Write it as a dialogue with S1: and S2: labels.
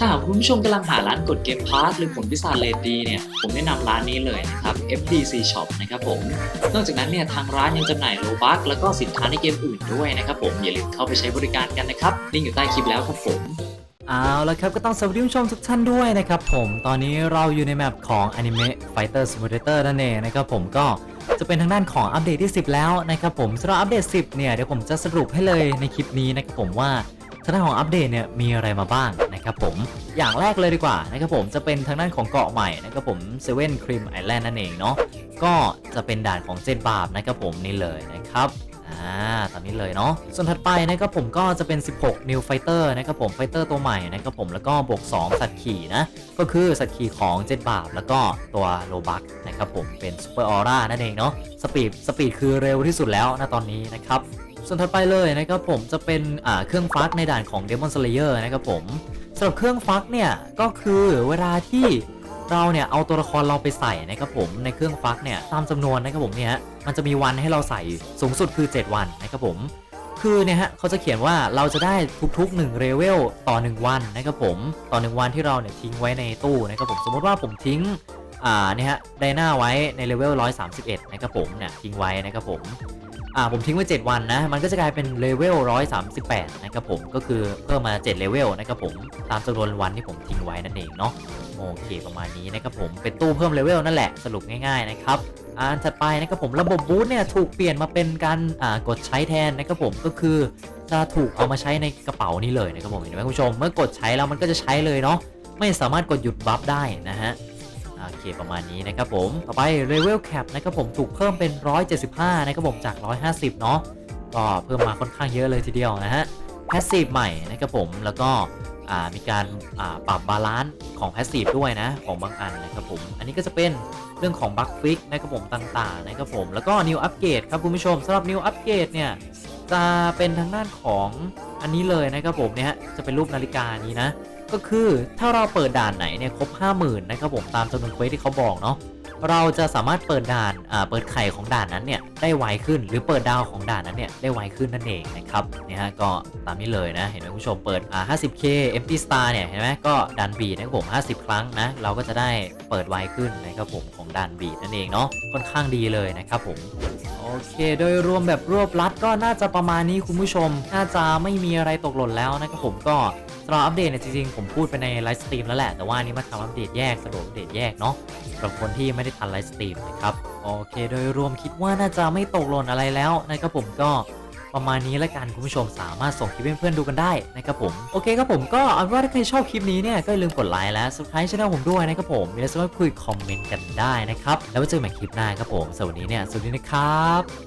S1: ถ้าหากคุณผู้ชมกำลังหาร้านกดเกมพาร์ทหรือผลพิศาเลดดีเนี่ย ผมแนะนำร้านนี้เลยนะครับ FDC Shop นะครับผม นอกจากนั้นเนี่ยทางร้านยังจำหน่ายโลบัคแล้วก็สินค้าในเกมอื่นด้วยนะครับผม อย่าลืมเข้าไปใช้บริการกันนะครับลิงก์อยู่ใต้คลิปแล้วครับผม
S2: เอาละครับก็ต้องสวัสดีผู้ชมทุกท่านด้วยนะครับผมตอนนี้เราอยู่ในแมปของ Anime Fighter Simulator นั่นเองนะครับผมก็จะเป็นทางด้านของอัปเดตที่ 10 แล้วนะครับผมสำหรับอัปเดต 10 เนี่ยเดี๋ยวผมจะสรุปให้เลยในคลิปนี้นะครับผมว่าทางด้านของอัปเดตเนี่ยมีอะไรมาบ้าง นะครับผมอย่างแรกเลยดีกว่านะครับผมจะเป็นทางด้านของเกาะใหม่นะครับผม Seven Cream Island นั่นเองเนาะก็จะเป็นด่านของเจนบาบนะครับผมนี่เลยนะครับอ่าตามนี้เลยเนาะส่วนถัดไปนะครับผมก็จะเป็น 16 New Fighter นะครับผมไฟเตอร์ตัวใหม่นะครับผมแล้วก็บวก 2 สัตว์ขี่นะ ก็คือสัตว์ขี่ของเจ็ดบาบแล้วก็ตัวโลบักนะครับผมเป็นซูเปอร์ออร่านั่นเองเนาะสปีดสปีดคือเร็วที่สุดแล้วนะตอนนี้นะครับ ส่วนถัดไปเลยนะครับผมจะเป็นเครื่องฟักในด่านของ Demon Slayer นะครับผมสำหรับเครื่องฟักเนี่ยก็คือเวลาที่เราเนี่ยเอาตัวละครเราไปใส่นะครับผมในเครื่องฟักเนี่ยตามจำนวนนะครับผมเนี่ยมันจะมีวันให้เราใส่สูงสุดคือ 7 วันนะครับผมคือเนี่ยฮะเขาจะเขียนว่าเราจะได้ทุกๆ1เลเวลต่อ 1 วันนะครับผมต่อ 1 วันที่เราเนี่ยทิ้งไว้ในตู้นะครับผมสมมติว่าผมทิ้งอ่าเนี่ยฮะไดนาไว้ในเลเวล131นะครับผมเนี่ยทิ้งไว้นะครับผม อ่าผมทิ้งไว้ 7 วันนะ มันก็จะกลายเป็นเลเวล138 นะครับผม ก็คือเพิ่มมา 7 เลเวลนะครับผม ตามจำนวนวันที่ผมทิ้งไว้นั่นเองเนาะ โอเคประมาณนี้นะครับผม เป็นตู้เพิ่มเลเวลนั่นแหละ สรุปง่ายๆนะครับอันถัดไปนะครับผมระบบบูทเนี่ยถูกเปลี่ยนมาเป็นการอ่ากดใช้แทนนะครับผมก็คือจะถูกเอามาใช้ในกระเป๋านี้เลยนะครับผมเห็นไหมคุณผู้ชม เมื่อกดใช้แล้วมันก็จะใช้เลยเนาะ ไม่สามารถกดหยุดบัฟได้นะฮะ โอเคประมาณนี้นะครับผมต่อไปเลเวลแคปนะครับผมถูกเพิ่มเป็น 175นะครับผมจาก 150 เนาะก็เพิ่มมาค่อนข้างเยอะเลยทีเดียวนะฮะแพสซีฟใหม่นะครับผมแล้วก็มีการาปรับบาลานซ์ของแพสซีฟด้วยนะของบางอันนะครับผมอันนี้ก็จะเป็นเรื่องของบัคฟิกนะครับผมต่างๆนะครับผมแล้วก็นิวอัปเกรดครับคุณผู้ชมสำหรับนิวอัปเกรดเนี่ยจะเป็นทางด้านของอันนี้เลยนะครับผมเนี่ยจะเป็นรูปนาฬิกานี้นะ ก็คือถ้าเราเปิดด่านไหนเนี่ยครบ 50,000นะครับผมตามจำนวนเควสที่เขาบอกเนาะเราจะสามารถเปิดด่านอ่าเปิดไข่ของด่านนั้นเนี่ยได้ไวขึ้น หรือเปิดดาวของด่านนั้นเนี่ยได้ไวขึ้นนั่นเองนะครับเนี่ยฮะก็ตามนี้เลยนะ เห็นไหมคุณผู้ชมเปิดอ่า 50k empty star เนี่ยเห็นไหมก็ดันบีนะครับผม 50 ครั้งนะเราก็จะได้เปิดไวขึ้นนะครับผมของดันบีนั่นเองเนาะค่อนข้างดีเลยนะครับผมโอเค โดยรวมแบบรวบลัดก็น่าจะประมาณนี้คุณผู้ชม น่าจะไม่มีอะไรตกหล่นแล้วนะครับผมก็ สำหรับอัปเดตเนี่ยจริงๆ ผมพูดไปในไลฟ์สตรีมแล้วแหละ แต่ว่านี้มาทำอัปเดตแยกสะดวกอัปเดตแยกเนาะสำหรับคนที่ไม่ได้ทันไลฟ์สตรีมนะครับ โอเค โดยรวมคิดว่าน่าจะไม่ตกหล่นอะไรแล้วนะครับผมก็ประมาณนี้ละกันคุณผู้ชมสามารถส่งคลิปให้เพื่อนๆดูกันได้นะครับผมโอเคครับผมก็เอาเป็นว่าถ้าใครชอบคลิปนี้เนี่ยก็อย่าลืมกดไลค์และ subscribe ช่องผมด้วยนะครับผมมีอะไรสามารถคุยคอมเมนต์กันได้นะครับแล้วไว้เจอกันใหม่คลิปหน้าครับผมสำหรับวันนี้เนี่ยสวัสดีนะครับ